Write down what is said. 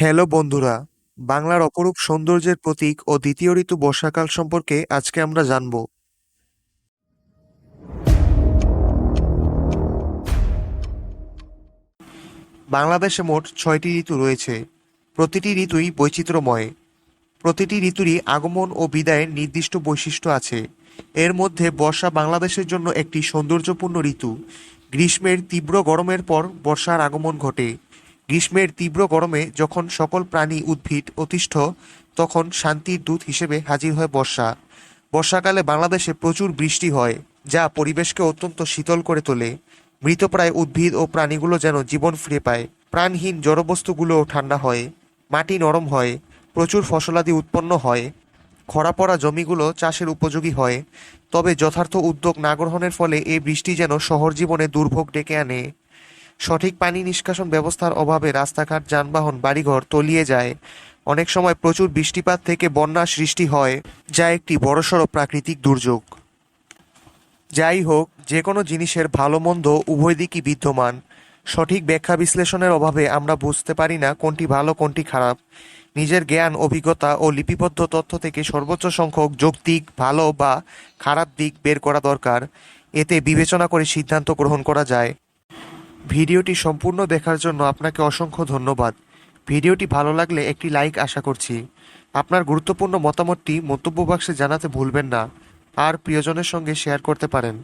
Hello বন্ধুরা, বাংলার অপরূপ সৌন্দর্যের প্রতীক ও দ্বিতীয় ঋতু বর্ষাকাল সম্পর্কে আজকে আমরা জানব। বাংলাদেশে মোট ছয়টি ঋতু রয়েছে। প্রতিটি ঋতুই বৈচিত্র্যময়। প্রতিটি ঋতুরই আগমন ও বিদায়ের নির্দিষ্ট বৈশিষ্ট্য আছে। এর মধ্যে বর্ষা বাংলাদেশের জন্য একটি সৌন্দর্যপূর্ণ ঋতু। গ্রীষ্মের তীব্র গরমের পর বর্ষার আগমন ঘটে। গ্রীষ্মের তীব্র গরমে যখন সকল প্রাণী উদ্ভিদ অতিষ্ঠ, তখন শান্তির দূত হিসেবে হাজির হয় বর্ষা। বর্ষাকালে বাংলাদেশে প্রচুর বৃষ্টি হয়, যা পরিবেশকে অত্যন্ত শীতল করে তোলে। মৃতপ্রায় উদ্ভিদ ও প্রাণীগুলো যেন জীবন ফিরে পায়। প্রাণহীন জড়বস্তুগুলোও ঠান্ডা হয়, মাটি নরম হয়, প্রচুর ফসলাদি উৎপন্ন হয় খরা পড়া জমিগুলো চাষের উপযোগী হয়। তবে যথার্থ উদ্যোগ না গ্রহণের ফলে এই বৃষ্টি যেন শহর জীবনে দুর্ভোগ ডেকে আনে। সঠিক পানি নিষ্কাশন ব্যবস্থার অভাবে রাস্তাঘাট, যানবাহন, বাড়িঘর তলিয়ে যায়। অনেক সময় প্রচুর বৃষ্টিপাত থেকে বন্যা সৃষ্টি হয়, যা একটি বড়সড় প্রাকৃতিক দুর্যোগ। যাই হোক যে কোনো জিনিসের ভালো মন্দ উভয় দিকই বিদ্যমান। সঠিক ব্যাখ্যা বিশ্লেষণের অভাবে আমরা বুঝতে পারি না কোনটি ভালো, কোনটি খারাপ। নিজের জ্ঞান, অভিজ্ঞতা ও লিপিবদ্ধ তথ্য থেকে সর্বোচ্চ সংখ্যক যৌক্তিক, ভালো বা খারাপ দিক বের করা দরকার। এতে বিবেচনা করে সিদ্ধান্ত গ্রহণ করা যায়। ভিডিওটি সম্পূর্ণ দেখার জন্য আপনাকে অসংখ্য ধন্যবাদ। ভিডিওটি ভালো লাগলে একটি লাইক আশা করছি। আপনার গুরুত্বপূর্ণ মতামতটি মন্তব্য বাক্সে জানাতে ভুলবেন না। আর প্রিয়জনের সঙ্গে শেয়ার করতে পারেন।